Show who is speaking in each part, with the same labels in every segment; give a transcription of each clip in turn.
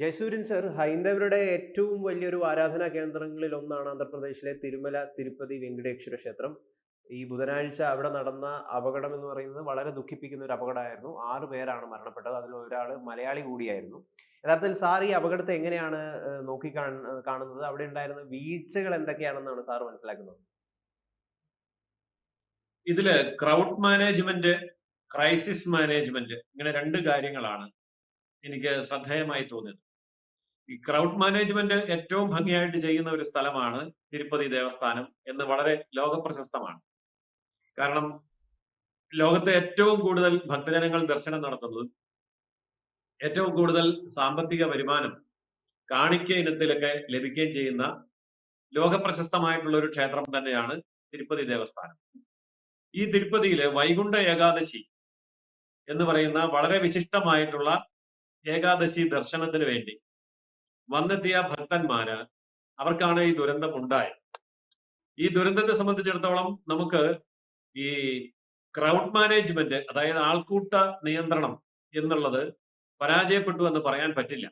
Speaker 1: Jayasuryan sir ഹൈന്ദവരുടെ ഏറ്റവും വലിയൊരു ആരാധനാ കേന്ദ്രങ്ങളിൽ ഒന്നാണ് ആന്ധ്രാപ്രദേശിലെ തിരുമല തിരുപ്പതി വെങ്കടേശ്വര ക്ഷേത്രം. ഈ ബുധനാഴ്ച അവിടെ നടന്ന അപകടം എന്ന് പറയുന്നത് വളരെ ദുഃഖിപ്പിക്കുന്ന ഒരു അപകടമായിരുന്നു. ആറു പേരാണ് മരണപ്പെട്ടത്. അതിൽ ഒരാൾ മലയാളി കൂടിയായിരുന്നു. യഥാർത്ഥത്തിൽ സാർ ഈ അപകടത്തെ എങ്ങനെയാണ് നോക്കി കാണുന്നത്? അവിടെ ഉണ്ടായിരുന്ന വീഴ്ചകൾ എന്തൊക്കെയാണെന്നാണ് സാർ മനസ്സിലാക്കുന്നത്?
Speaker 2: ഇതിൽ ക്രൗഡ് മാനേജ്മെന്റ് ക്രൈസിസ് മാനേജ്മെന്റ് ഇങ്ങനെ രണ്ട് കാര്യങ്ങളാണ് എനിക്ക് ശ്രദ്ധേയമായി തോന്നിയത്. ഈ ക്രൗഡ് മാനേജ്മെന്റ് ഏറ്റവും ഭംഗിയായിട്ട് ചെയ്യുന്ന ഒരു സ്ഥലമാണ് തിരുപ്പതി ദേവസ്ഥാനം എന്ന് വളരെ ലോകപ്രശസ്തമാണ്. കാരണം ലോകത്തെ ഏറ്റവും കൂടുതൽ ഭക്തജനങ്ങൾ ദർശനം നടത്തുന്നത് ഏറ്റവും കൂടുതൽ സാമ്പത്തിക വരുമാനം കാണിക്ക ഇനത്തിലൊക്കെ ലഭിക്കുകയും ചെയ്യുന്ന ലോകപ്രശസ്തമായിട്ടുള്ള ഒരു ക്ഷേത്രം തന്നെയാണ് തിരുപ്പതി ദേവസ്ഥാനം. ഈ തിരുപ്പതിയിലെ വൈകുണ്ഠ ഏകാദശി എന്ന് പറയുന്ന വളരെ വിശിഷ്ടമായിട്ടുള്ള ഏകാദശി ദർശനത്തിന് വേണ്ടി വന്നെത്തിയ ഭക്തന്മാര് അവർക്കാണ് ഈ ദുരന്തം ഉണ്ടായത്. ഈ ദുരന്തത്തെ സംബന്ധിച്ചിടത്തോളം നമുക്ക് ഈ ക്രൗഡ് മാനേജ്മെന്റ് അതായത് ആൾക്കൂട്ട നിയന്ത്രണം എന്നുള്ളത് പരാജയപ്പെട്ടു എന്ന് പറയാൻ പറ്റില്ല.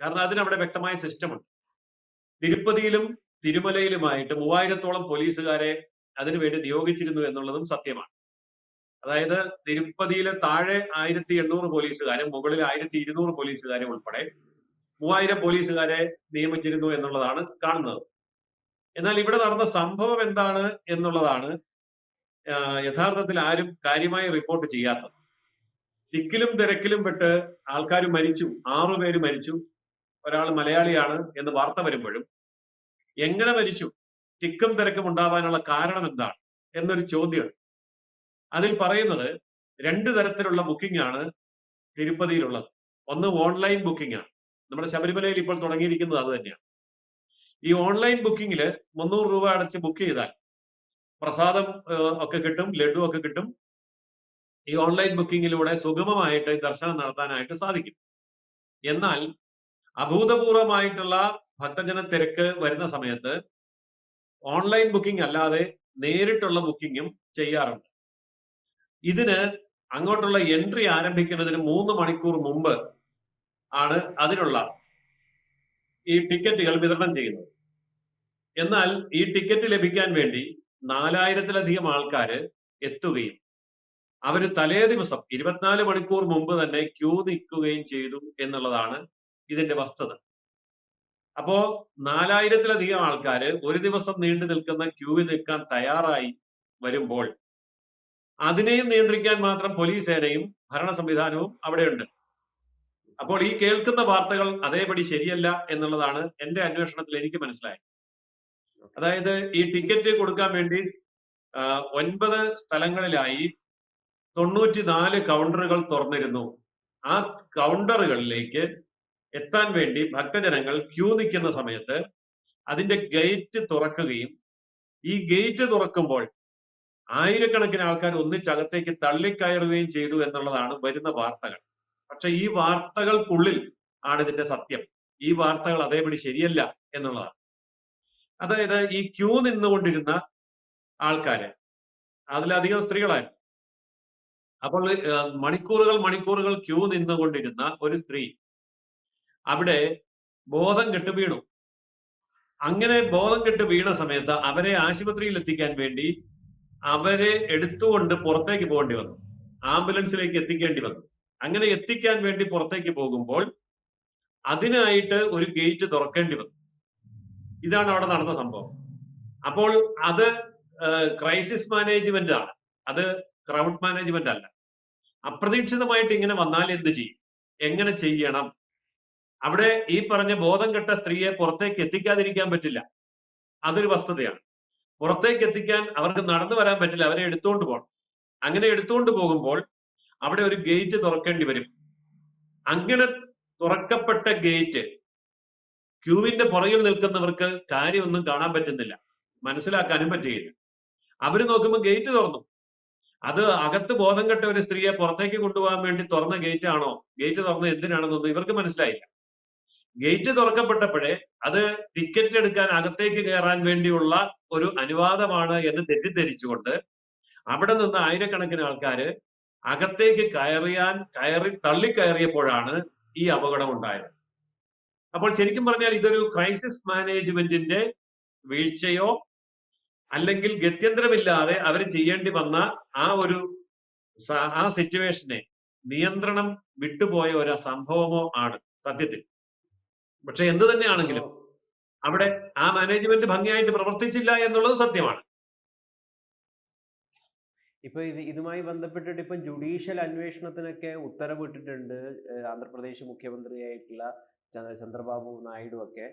Speaker 2: കാരണം അതിനവിടെ വ്യക്തമായ സിസ്റ്റമുണ്ട്. തിരുപ്പതിയിലും തിരുമലയിലുമായിട്ട് മൂവായിരത്തോളം പോലീസുകാരെ അതിനുവേണ്ടി നിയോഗിച്ചിരുന്നു എന്നുള്ളതും സത്യമാണ്. അതായത് തിരുപ്പതിയിലെ താഴെ ആയിരത്തി എണ്ണൂറ് പോലീസുകാരും മുകളിൽ ആയിരത്തി ഇരുന്നൂറ് പോലീസുകാരും ഉൾപ്പെടെ മൂവായിരം പോലീസുകാരെ നിയമിച്ചിരുന്നു എന്നുള്ളതാണ് കാണുന്നത്. എന്നാൽ ഇവിടെ നടന്ന സംഭവം എന്താണ് എന്നുള്ളതാണ് യഥാർത്ഥത്തിൽ ആരും കാര്യമായി റിപ്പോർട്ട് ചെയ്യാത്തത്. തിക്കിലും തിരക്കിലും പെട്ട് ആൾക്കാർ മരിച്ചു ആറു പേര് മരിച്ചു ഒരാൾ മലയാളിയാണ് എന്ന് വാർത്ത വരുമ്പോഴും എങ്ങനെ മരിച്ചു തിക്കും തിരക്കും ഉണ്ടാവാനുള്ള കാരണം എന്താണ് എന്നൊരു ചോദ്യം. അതിൽ പറയുന്നത് രണ്ട് തരത്തിലുള്ള ബുക്കിംഗ് ആണ് തിരുപ്പതിയിലുള്ളത്. ഒന്ന് ഓൺലൈൻ ബുക്കിംഗ് ആണ്. നമ്മുടെ ശബരിമലയിൽ ഇപ്പോൾ തുടങ്ങിയിരിക്കുന്നത് അത് തന്നെയാണ്. ഈ ഓൺലൈൻ ബുക്കിങ്ങിൽ മുന്നൂറ് രൂപ അടച്ച് ബുക്ക് ചെയ്താൽ പ്രസാദം ഒക്കെ കിട്ടും ലഡു ഒക്കെ കിട്ടും. ഈ ഓൺലൈൻ ബുക്കിങ്ങിലൂടെ സുഗമമായിട്ട് ദർശനം നടത്താനായിട്ട് സാധിക്കും. എന്നാൽ അഭൂതപൂർവമായിട്ടുള്ള ഭക്തജന തിരക്ക് വരുന്ന സമയത്ത് ഓൺലൈൻ ബുക്കിംഗ് അല്ലാതെ നേരിട്ടുള്ള ബുക്കിങ്ങും ചെയ്യാറുണ്ട്. ഇതിന് അങ്ങോട്ടുള്ള എൻട്രി ആരംഭിക്കുന്നതിന് മൂന്ന് മണിക്കൂർ മുമ്പ് ആണ് അതിനുള്ള ഈ ടിക്കറ്റുകൾ വിതരണം ചെയ്യുന്നത്. എന്നാൽ ഈ ടിക്കറ്റ് ലഭിക്കാൻ വേണ്ടി നാലായിരത്തിലധികം ആൾക്കാർ എത്തുകയും അവർ തലേ ദിവസം ഇരുപത്തിനാല് മണിക്കൂർ മുമ്പ് തന്നെ ക്യൂ നിൽക്കുകയും ചെയ്തു എന്നുള്ളതാണ് ഇതിന്റെ വസ്തുത. അപ്പോ നാലായിരത്തിലധികം ആൾക്കാർ ഒരു ദിവസം നീണ്ടു നിൽക്കുന്ന ക്യൂവിൽ നിൽക്കാൻ തയ്യാറായി വരുമ്പോൾ അതിനെയും നിയന്ത്രിക്കാൻ മാത്രം പോലീസ് സേനയും ഭരണ സംവിധാനവും അവിടെയുണ്ട്. അപ്പോൾ ഈ കേൾക്കുന്ന വാർത്തകൾ അതേപടി ശരിയല്ല എന്നുള്ളതാണ് എന്റെ അന്വേഷണത്തിൽ എനിക്ക് മനസ്സിലായത്. അതായത് ഈ ടിക്കറ്റ് കൊടുക്കാൻ വേണ്ടി ഒൻപത് സ്ഥലങ്ങളിലായി തൊണ്ണൂറ്റിനാല് കൗണ്ടറുകൾ തുറന്നിരുന്നു. ആ കൗണ്ടറുകളിലേക്ക് എത്താൻ വേണ്ടി ഭക്തജനങ്ങൾ ക്യൂ നിൽക്കുന്ന സമയത്ത് അതിന്റെ ഗേറ്റ് തുറക്കുകയും ഈ ഗേറ്റ് തുറക്കുമ്പോൾ ആയിരക്കണക്കിന് ആൾക്കാർ ഒന്നിച്ചകത്തേക്ക് തള്ളിക്കയറുകയും ചെയ്തു എന്നുള്ളതാണ് വരുന്ന വാർത്തകൾ. പക്ഷെ ഈ വാർത്തകൾക്കുള്ളിൽ ആണ് ഇതിന്റെ സത്യം. ഈ വാർത്തകൾ അതേപടി ശരിയല്ല എന്നുള്ളതാണ്. അതായത് ഈ ക്യൂ നിന്നുകൊണ്ടിരുന്ന ആൾക്കാര് അതിലധികം സ്ത്രീകളായിരുന്നു. അപ്പോൾ മണിക്കൂറുകൾ മണിക്കൂറുകൾ ക്യൂ നിന്നുകൊണ്ടിരുന്ന ഒരു സ്ത്രീ അവിടെ ബോധം കെട്ട് വീണു. അങ്ങനെ ബോധം കെട്ട് വീണ സമയത്ത് അവരെ ആശുപത്രിയിൽ എത്തിക്കാൻ വേണ്ടി അവരെ എടുത്തുകൊണ്ട് പുറത്തേക്ക് പോകേണ്ടി വന്നു. ആംബുലൻസിലേക്ക് എത്തിക്കേണ്ടി വന്നു. അങ്ങനെ എത്തിക്കാൻ വേണ്ടി പുറത്തേക്ക് പോകുമ്പോൾ അതിനായിട്ട് ഒരു ഗേറ്റ് തുറക്കേണ്ടി വന്നു. ഇതാണ് അവിടെ നടന്ന സംഭവം. അപ്പോൾ അത് ക്രൈസിസ് മാനേജ്മെന്റ് ആണ്. അത് ക്രൗഡ് മാനേജ്മെന്റ് അല്ല. അപ്രതീക്ഷിതമായിട്ട് ഇങ്ങനെ വന്നാൽ എന്ത് ചെയ്യും? എങ്ങനെ ചെയ്യണം? അവിടെ ഈ പറഞ്ഞ ബോധം കെട്ട സ്ത്രീയെ പുറത്തേക്ക് എത്തിക്കാതിരിക്കാൻ പറ്റില്ല. അതൊരു വസ്തുതയാണ്. പുറത്തേക്ക് എത്തിക്കാൻ അവർക്ക് നടന്നു വരാൻ പറ്റില്ല. അവരെ എടുത്തുകൊണ്ട് പോകണം. അങ്ങനെ എടുത്തുകൊണ്ട് പോകുമ്പോൾ അവിടെ ഒരു ഗേറ്റ് തുറക്കേണ്ടി വരും. അങ്ങനെ തുറക്കപ്പെട്ട ഗേറ്റ് ക്യൂവിന്റെ പുറകിൽ നിൽക്കുന്നവർക്ക് കാര്യമൊന്നും കാണാൻ പറ്റുന്നില്ല. മനസ്സിലാക്കാനും പറ്റുകയില്ല അവർ നോക്കുമ്പോൾ ഗേറ്റ് തുറന്നു. അത് അകത്ത് ബോധം കെട്ട ഒരു സ്ത്രീയെ പുറത്തേക്ക് കൊണ്ടുപോകാൻ വേണ്ടി തുറന്ന ഗേറ്റ് ആണോ? ഗേറ്റ് തുറന്ന എന്തിനാണെന്നൊന്നും ഇവർക്ക് മനസ്സിലായില്ല. ഗേറ്റ് തുറക്കപ്പെട്ടപ്പോഴേ അത് ടിക്കറ്റ് എടുക്കാൻ അകത്തേക്ക് കയറാൻ വേണ്ടിയുള്ള ഒരു അനുവാദമാണ് എന്ന് തെറ്റിദ്ധരിച്ചുകൊണ്ട് അവിടെ നിന്ന് ആയിരക്കണക്കിന് ആൾക്കാര് അകത്തേക്ക് കയറിയാൻ കയറി തള്ളിക്കയറിയപ്പോഴാണ് ഈ അപകടം ഉണ്ടായത്. അപ്പോൾ ശരിക്കും പറഞ്ഞാൽ ഇതൊരു ക്രൈസിസ് മാനേജ്മെന്റിന്റെ വീഴ്ചയോ അല്ലെങ്കിൽ ഗത്യന്തരമില്ലാതെ അവർ ചെയ്യേണ്ടി വന്ന ആ ഒരു ആ സിറ്റുവേഷനെ നിയന്ത്രണം വിട്ടുപോയ ഒരു സംഭവമോ ആണ് സത്യത്തിൽ. പക്ഷെ എന്ത് തന്നെയാണെങ്കിലും അവിടെ ആ മാനേജ്മെന്റ് ഭംഗിയായിട്ട് പ്രവർത്തിച്ചില്ല എന്നുള്ളത് സത്യമാണ്.
Speaker 1: ഇപ്പൊ ഇത് ഇതുമായി ബന്ധപ്പെട്ടിട്ട് ഇപ്പം ജുഡീഷ്യൽ അന്വേഷണത്തിനൊക്കെ ഉത്തരവിട്ടിട്ടുണ്ട് ആന്ധ്രാപ്രദേശ് മുഖ്യമന്ത്രിയായിട്ടുള്ള ചന്ദ്രബാബു നായിഡു ഒക്കെ.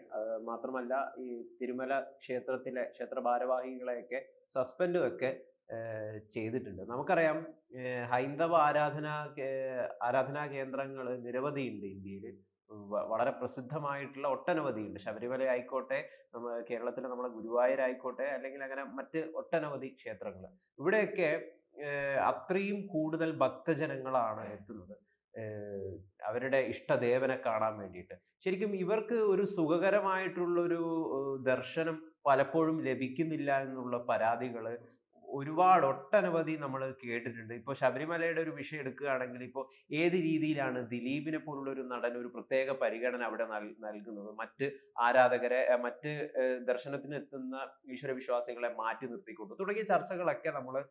Speaker 1: മാത്രമല്ല ഈ തിരുമല ക്ഷേത്രത്തിലെ ക്ഷേത്ര ഭാരവാഹികളെയൊക്കെ സസ്പെൻഡും ഒക്കെ ചെയ്തിട്ടുണ്ട്. നമുക്കറിയാം ഹൈന്ദവ ആരാധന ആരാധനാ കേന്ദ്രങ്ങൾ നിരവധിയുണ്ട് ഇന്ത്യയിൽ വളരെ പ്രസിദ്ധമായിട്ടുള്ള ഒട്ടനവധിയുണ്ട്. ശബരിമല ആയിക്കോട്ടെ നമ്മൾ കേരളത്തിലെ നമ്മുടെ ഗുരുവായൂർ ആയിക്കോട്ടെ അല്ലെങ്കിൽ അങ്ങനെ മറ്റ് ഒട്ടനവധി ക്ഷേത്രങ്ങൾ ഇവിടെയൊക്കെ അത്രയും കൂടുതൽ ഭക്തജനങ്ങളാണ് എത്തുന്നത്. അവരുടെ ഇഷ്ടദേവനെ കാണാൻ വേണ്ടിയിട്ട്. ശരിക്കും ഇവർക്ക് ഒരു സുഖകരമായിട്ടുള്ളൊരു ദർശനം പലപ്പോഴും ലഭിക്കുന്നില്ല എന്നുള്ള പരാതികൾ ഒരുപാട് ഒട്ടനവധി നമ്മൾ കേട്ടിട്ടുണ്ട്. ഇപ്പോൾ ശബരിമലയുടെ ഒരു വിഷയം എടുക്കുകയാണെങ്കിൽ ഇപ്പോൾ ഏത് രീതിയിലാണ് ദിലീപിനെ പോലുള്ള ഒരു നടൻ ഒരു പ്രത്യേക പരിഗണന അവിടെ നൽ- നൽകുന്നത്? മറ്റ് ആരാധകരെ മറ്റ് ദർശനത്തിന് എത്തുന്ന ഈശ്വര വിശ്വാസികളെ മാറ്റി നിർത്തിക്കൊണ്ട് തുടങ്ങിയ ചർച്ചകളൊക്കെ നമ്മൾ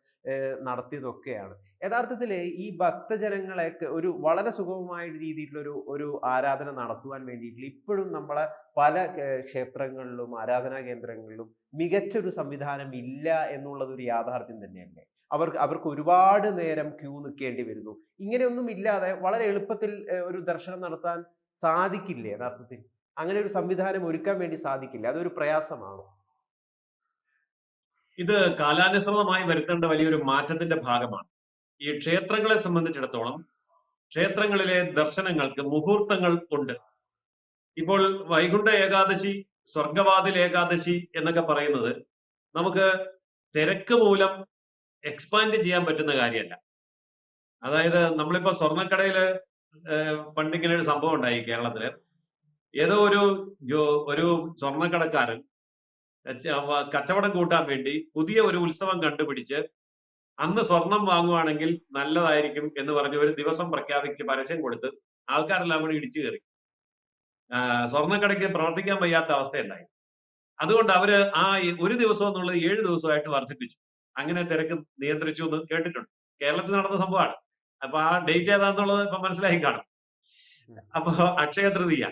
Speaker 1: നടത്തിയതൊക്കെയാണ്. യഥാർത്ഥത്തിൽ ഈ ഭക്തജനങ്ങളെയൊക്കെ ഒരു വളരെ സുഗമമായ രീതിയിലുള്ള ഒരു ഒരു ആരാധന നടത്തുവാൻ വേണ്ടിയിട്ട് ഇപ്പോഴും നമ്മളെ പല ക്ഷേത്രങ്ങളിലും ആരാധനാ കേന്ദ്രങ്ങളിലും മികച്ചൊരു സംവിധാനം ഇല്ല എന്നുള്ളത് ഒരു യാഥാർത്ഥ്യം തന്നെയല്ലേ? അവർക്ക് അവർക്ക് ഒരുപാട് നേരം ക്യൂ നിൽക്കേണ്ടി വരുന്നു. ഇങ്ങനെയൊന്നും ഇല്ലാതെ വളരെ എളുപ്പത്തിൽ ഒരു ദർശനം നടത്താൻ സാധിക്കില്ലേ യഥാർത്ഥത്തിൽ. അങ്ങനെ ഒരു സംവിധാനം ഒരുക്കാൻ വേണ്ടി സാധിക്കില്ല. അതൊരു പ്രയാസമാണോ?
Speaker 2: ഇത് കാലാനുസൃതമായി വരുത്തേണ്ട വലിയൊരു മാറ്റത്തിന്റെ ഭാഗമാണ്. ഈ ക്ഷേത്രങ്ങളെ സംബന്ധിച്ചിടത്തോളം ക്ഷേത്രങ്ങളിലെ ദർശനങ്ങൾക്ക് മുഹൂർത്തങ്ങൾ ഉണ്ട്. ഇപ്പോൾ വൈകുണ്ഠ ഏകാദശി സ്വർഗവാതിൽ ഏകാദശി എന്നൊക്കെ പറയുന്നത് നമുക്ക് തിരക്ക് മൂലം എക്സ്പാൻഡ് ചെയ്യാൻ പറ്റുന്ന കാര്യമല്ല. അതായത് നമ്മളിപ്പോ സ്വർണക്കടയിൽ പണ്ടിങ്ങനെ ഒരു സംഭവം ഉണ്ടായി കേരളത്തിൽ. ഏതോ ഒരു ഒരു സ്വർണക്കടക്കാരൻ കച്ചവടം കൂട്ടാൻ വേണ്ടി പുതിയ ഒരു ഉത്സവം കണ്ടുപിടിച്ച് അന്ന് സ്വർണം വാങ്ങുവാണെങ്കിൽ നല്ലതായിരിക്കും എന്ന് പറഞ്ഞ് ഒരു ദിവസം പ്രഖ്യാപിച്ച് പരസ്യം കൊടുത്ത് ആൾക്കാരെല്ലാം കൂടി ഇടിച്ചു കയറി. സ്വർണക്കടയ്ക്ക് പ്രവർത്തിക്കാൻ വയ്യാത്ത അവസ്ഥയുണ്ടായി. അതുകൊണ്ട് അവർ ആ ഒരു ദിവസം എന്നുള്ളത് ഏഴ് ദിവസമായിട്ട് വർദ്ധിപ്പിച്ചു. അങ്ങനെ തിരക്ക് നിയന്ത്രിച്ചു എന്ന് കേട്ടിട്ടുണ്ട്. കേരളത്തിൽ നടന്ന സംഭവമാണ്. അപ്പൊ ആ ഡേറ്റ് ഏതാന്നുള്ളത് ഇപ്പൊ മനസ്സിലായി കാണും. അപ്പൊ അക്ഷയ തൃതീയ.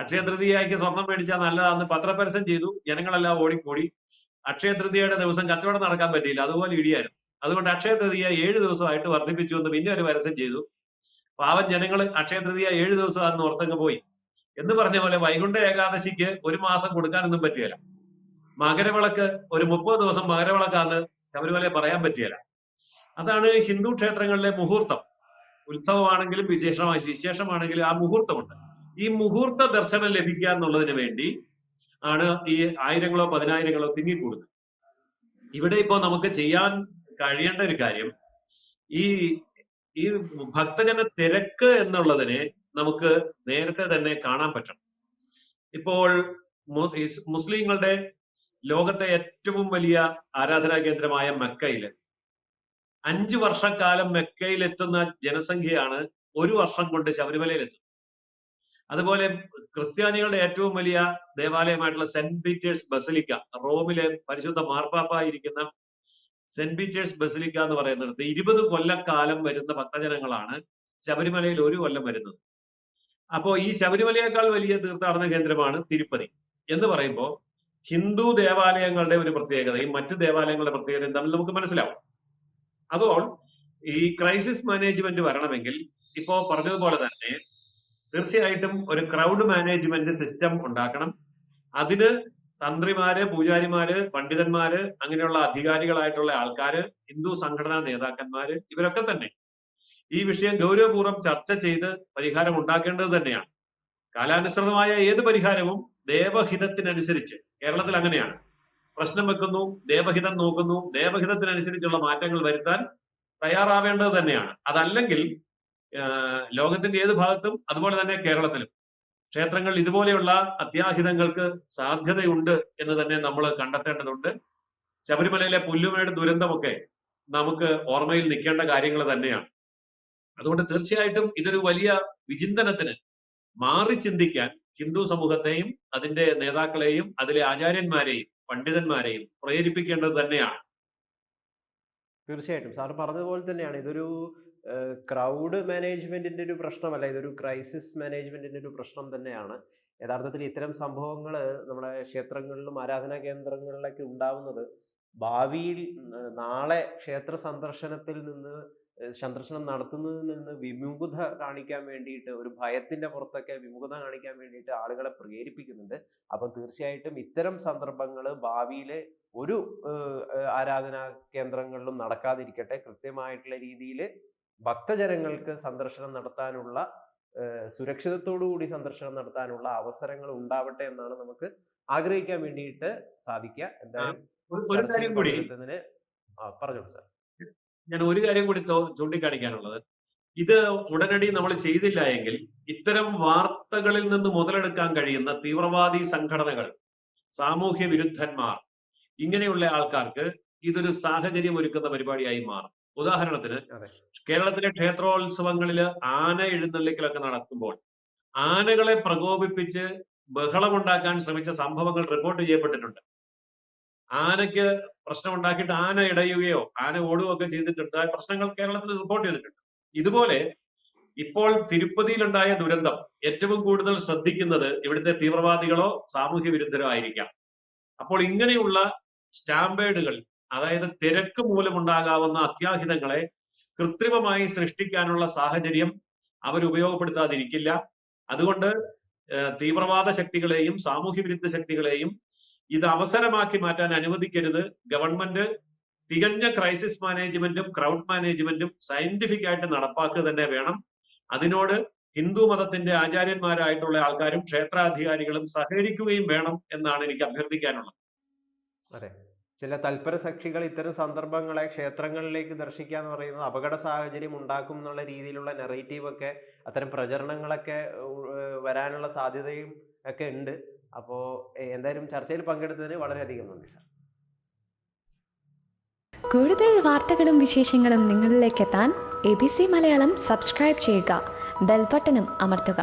Speaker 2: അക്ഷയ തൃതീയക്ക് സ്വർണം മേടിച്ചാൽ നല്ലതാന്ന് പത്രപരസ്യം ചെയ്തു. ജനങ്ങളെല്ലാം ഓടിക്കൂടി. അക്ഷയ തൃതീയയുടെ ദിവസം കച്ചവടം നടക്കാൻ പറ്റിയില്ല. അതുപോലെ ഇടിയായിരുന്നു. അതുകൊണ്ട് അക്ഷയ തൃതീയ ഏഴ് ദിവസമായിട്ട് വർദ്ധിപ്പിച്ചു എന്ന് പിന്നെ ഒരു പരസ്യം ചെയ്തു. പാവം ജനങ്ങൾ അക്ഷയ തൃതീയ ഏഴ് ദിവസം അന്ന് ഓർത്തങ്ങ് പോയി. എന്ന് പറഞ്ഞ പോലെ വൈകുണ്ഠ ഏകാദശിക്ക് ഒരു മാസം കൊടുക്കാനൊന്നും പറ്റിയല്ല മകരവിളക്ക് ഒരു മുപ്പത് ദിവസം മകരവിളക്കാന്ന് ശബരിമല പറയാൻ പറ്റിയല്ല അതാണ് ഹിന്ദു ക്ഷേത്രങ്ങളിലെ മുഹൂർത്തം. ഉത്സവമാണെങ്കിലും വിശേഷമായി വിശേഷമാണെങ്കിലും ആ മുഹൂർത്തമുണ്ട്. ഈ മുഹൂർത്ത ദർശനം ലഭിക്കുക എന്നുള്ളതിന് വേണ്ടി ആണ് ഈ ആയിരങ്ങളോ പതിനായിരങ്ങളോ തിങ്ങിക്കൂടുന്നത്. ഇവിടെ ഇപ്പോ നമുക്ക് ചെയ്യാൻ കഴിയേണ്ട ഒരു കാര്യം ഈ ഈ ഭക്തജന തിരക്ക് എന്നുള്ളതിനെ നമുക്ക് നേരത്തെ തന്നെ കാണാൻ പറ്റണം ഇപ്പോൾ മുസ്ലിങ്ങളുടെ ലോകത്തെ ഏറ്റവും വലിയ ആരാധനാ കേന്ദ്രമായ മെക്കയിൽ അഞ്ചു വർഷക്കാലം മെക്കയിൽ എത്തുന്ന ജനസംഖ്യയാണ് ഒരു വർഷം കൊണ്ട് ശബരിമലയിൽ എത്തുന്നത് അതുപോലെ ക്രിസ്ത്യാനികളുടെ ഏറ്റവും വലിയ ദേവാലയമായിട്ടുള്ള സെന്റ് പീറ്റേഴ്സ് ബസലിക്ക റോമിലെ പരിശുദ്ധ മാർപ്പാപ്പ ഇരിക്കുന്ന സെന്റ് പീറ്റേഴ്സ് ബസലിക്ക എന്ന് പറയുന്നിടത്ത് ഇരുപത് കൊല്ലക്കാലം വരുന്ന ഭക്തജനങ്ങളാണ് ശബരിമലയിൽ ഒരു കൊല്ലം വരുന്നത്. അപ്പോ ഈ ശബരിമലയേക്കാൾ വലിയ തീർത്ഥാടന കേന്ദ്രമാണ് തിരുപ്പതി. എന്ന് പറയുമ്പോൾ ഹിന്ദു ദേവാലയങ്ങളുടെ ഒരു പ്രത്യേകതയും മറ്റു ദേവാലയങ്ങളുടെ പ്രത്യേകതയും തമ്മിൽ നമുക്ക് മനസ്സിലാവും. അപ്പോൾ ഈ ക്രൈസിസ് മാനേജ്മെന്റ് വരണമെങ്കിൽ ഇപ്പോ പറഞ്ഞതുപോലെ തന്നെ തീർച്ചയായിട്ടും ഒരു ക്രൗഡ് മാനേജ്മെന്റ് സിസ്റ്റം ഉണ്ടാക്കണം. അതിന് തന്ത്രിമാര് പൂജാരിമാര് പണ്ഡിതന്മാര് അങ്ങനെയുള്ള അധികാരികളായിട്ടുള്ള ആൾക്കാര് ഹിന്ദു സംഘടനാ നേതാക്കന്മാര് ഇവരൊക്കെ തന്നെ ഈ വിഷയം ഗൗരവപൂർവം ചർച്ച ചെയ്ത് പരിഹാരം ഉണ്ടാക്കേണ്ടത് തന്നെയാണ്. കാലാനുസൃതമായ ഏത് പരിഹാരവും ദേവഹിതത്തിനനുസരിച്ച് കേരളത്തിൽ അങ്ങനെയാണ്. പ്രശ്നം വെക്കുന്നു ദേവഹിതം നോക്കുന്നു ദേവഹിതത്തിനനുസരിച്ചുള്ള മാറ്റങ്ങൾ വരുത്താൻ തയ്യാറാവേണ്ടത് തന്നെയാണ്. അതല്ലെങ്കിൽ ലോകത്തിന്റെ ഏത് ഭാഗത്തും അതുപോലെ തന്നെ കേരളത്തിലും ക്ഷേത്രങ്ങൾ ഇതുപോലെയുള്ള അത്യാഹിതങ്ങൾക്ക് സാധ്യതയുണ്ട് എന്ന് തന്നെ നമ്മൾ കണ്ടെത്തേണ്ടതുണ്ട്. ശബരിമലയിലെ പുല്ലുമേട് ദുരന്തമൊക്കെ നമുക്ക് ഓർമ്മയിൽ നിൽക്കേണ്ട കാര്യങ്ങൾ തന്നെയാണ്. അതുകൊണ്ട് തീർച്ചയായിട്ടും ഇതൊരു വലിയ വിചിന്തനത്തിന് മാറി ചിന്തിക്കാൻ ഹിന്ദു സമൂഹത്തെയും അതിന്റെ നേതാക്കളെയും അതിലെ ആചാര്യന്മാരെയും പണ്ഡിതന്മാരെയും പ്രേരിപ്പിക്കേണ്ടത് തന്നെയാണ്.
Speaker 1: തീർച്ചയായിട്ടും. സാർ പറഞ്ഞതുപോലെ തന്നെയാണ്. ഇതൊരു ക്രൗഡ് മാനേജ്മെന്റിന്റെ ഒരു പ്രശ്നമല്ല ഇതൊരു ക്രൈസിസ് മാനേജ്മെന്റിന്റെ ഒരു പ്രശ്നം തന്നെയാണ്. യഥാർത്ഥത്തിൽ ഇത്തരം സംഭവങ്ങൾ നമ്മുടെ ക്ഷേത്രങ്ങളിലും ആരാധനാ കേന്ദ്രങ്ങളിലൊക്കെ ഉണ്ടാവുന്നത് ഭാവിയിൽ നാളെ ക്ഷേത്ര സന്ദർശനത്തിൽ നിന്ന് സന്ദർശനം നടത്തുന്നതിൽ നിന്ന് വിമുഖത കാണിക്കാൻ വേണ്ടിയിട്ട് ഒരു ഭയത്തിന്റെ പുറത്തൊക്കെ വിമുഖത കാണിക്കാൻ വേണ്ടിയിട്ട് ആളുകളെ പ്രേരിപ്പിക്കുന്നുണ്ട്. അപ്പം തീർച്ചയായിട്ടും ഇത്തരം സന്ദർഭങ്ങൾ ഭാവിയിലെ ഒരു ആരാധനാ കേന്ദ്രങ്ങളിലും നടക്കാതിരിക്കട്ടെ. കൃത്യമായിട്ടുള്ള രീതിയിൽ ഭക്തജനങ്ങൾക്ക് സന്ദർശനം നടത്താനുള്ള ഏഹ്, സുരക്ഷിതത്തോടു കൂടി സന്ദർശനം നടത്താനുള്ള അവസരങ്ങൾ ഉണ്ടാവട്ടെ എന്നാണ് നമുക്ക് ആഗ്രഹിക്കാൻ വേണ്ടിയിട്ട് സാധിക്കുക. എന്തായാലും പറഞ്ഞോളൂ സാർ.
Speaker 2: ഞാൻ ഒരു കാര്യം കൂടി ചൂണ്ടിക്കാണിക്കാനുള്ളത്. ഇത് ഉടനടി നമ്മൾ ചെയ്തില്ല എങ്കിൽ ഇത്തരം വാർത്തകളിൽ നിന്ന് മുതലെടുക്കാൻ കഴിയുന്ന തീവ്രവാദി സംഘടനകൾ സാമൂഹ്യ വിരുദ്ധന്മാർ ഇങ്ങനെയുള്ള ആൾക്കാർക്ക് ഇതൊരു സാഹചര്യം ഒരുക്കുന്ന പരിപാടിയായി മാറും. ഉദാഹരണത്തിന് കേരളത്തിലെ ക്ഷേത്രോത്സവങ്ങളിൽ ആന എഴുന്നള്ളിക്കലൊക്കെ നടക്കുമ്പോൾ ആനകളെ പ്രകോപിപ്പിച്ച് ബഹളമുണ്ടാക്കാൻ ശ്രമിച്ച സംഭവങ്ങൾ റിപ്പോർട്ട് ചെയ്യപ്പെട്ടിട്ടുണ്ട്. ആനയ്ക്ക് പ്രശ്നം ഉണ്ടാക്കിയിട്ട് ആന ഇടയുകയോ ആന ഓടുകയോ ഒക്കെ ചെയ്തിട്ടുണ്ട്. ആ പ്രശ്നങ്ങൾ കേരളത്തിൽ റിപ്പോർട്ട് ചെയ്തിട്ടുണ്ട്. ഇതുപോലെ ഇപ്പോൾ തിരുപ്പതിയിലുണ്ടായ ദുരന്തം ഏറ്റവും കൂടുതൽ ശ്രദ്ധിക്കുന്നത് ഇവിടുത്തെ തീവ്രവാദികളോ സാമൂഹ്യ വിരുദ്ധരോ ആയിരിക്കാം. അപ്പോൾ ഇങ്ങനെയുള്ള സ്റ്റാമ്പേഡുകൾ അതായത് തിരക്ക് മൂലമുണ്ടാകാവുന്ന അത്യാഹിതങ്ങളെ കൃത്രിമമായി സൃഷ്ടിക്കാനുള്ള സാഹചര്യം അവർ ഉപയോഗപ്പെടുത്താതിരിക്കില്ല. അതുകൊണ്ട് തീവ്രവാദ ശക്തികളെയും സാമൂഹ്യ വിരുദ്ധ ശക്തികളെയും ഇത് അവസരമാക്കി മാറ്റാൻ അനുവദിക്കരുത്. ഗവൺമെന്റ് തികഞ്ഞ ക്രൈസിസ് മാനേജ്മെന്റും ക്രൗഡ് മാനേജ്മെന്റും സയന്റിഫിക് ആയിട്ട് നടപ്പാക്കുക തന്നെ വേണം. അതിനോട് ഹിന്ദു മതത്തിന്റെ ആചാര്യന്മാരായിട്ടുള്ള ആൾക്കാരും ക്ഷേത്രാധികാരികളും സഹകരിക്കുകയും വേണം എന്നാണ് എനിക്ക് അഭ്യർത്ഥിക്കാനുള്ളത്.
Speaker 1: അതെ. ചില തൽപര സാക്ഷികൾ ഇത്തരം സന്ദർഭങ്ങളെ ക്ഷേത്രങ്ങളിലേക്ക് ദർശിക്കുക എന്ന് പറയുന്നത് അപകട സാഹചര്യം ഉണ്ടാക്കും എന്നുള്ള രീതിയിലുള്ള നെറേറ്റീവ് ഒക്കെ അത്തരം പ്രചരണങ്ങളൊക്കെ വരാനുള്ള സാധ്യതയും ഒക്കെ ഉണ്ട്. അപ്പോൾ എന്തായാലും ചർച്ചയിൽ പങ്കെടുത്തതിന് വളരെയധികം നന്ദി സാർ.
Speaker 3: കൂടുതൽ വാർത്തകളും വിശേഷങ്ങളും നിങ്ങളിലേക്ക് എത്താൻ A B C Malayalam subscribe ചെയ്യുക ബെൽബട്ടനും അമർത്തുക.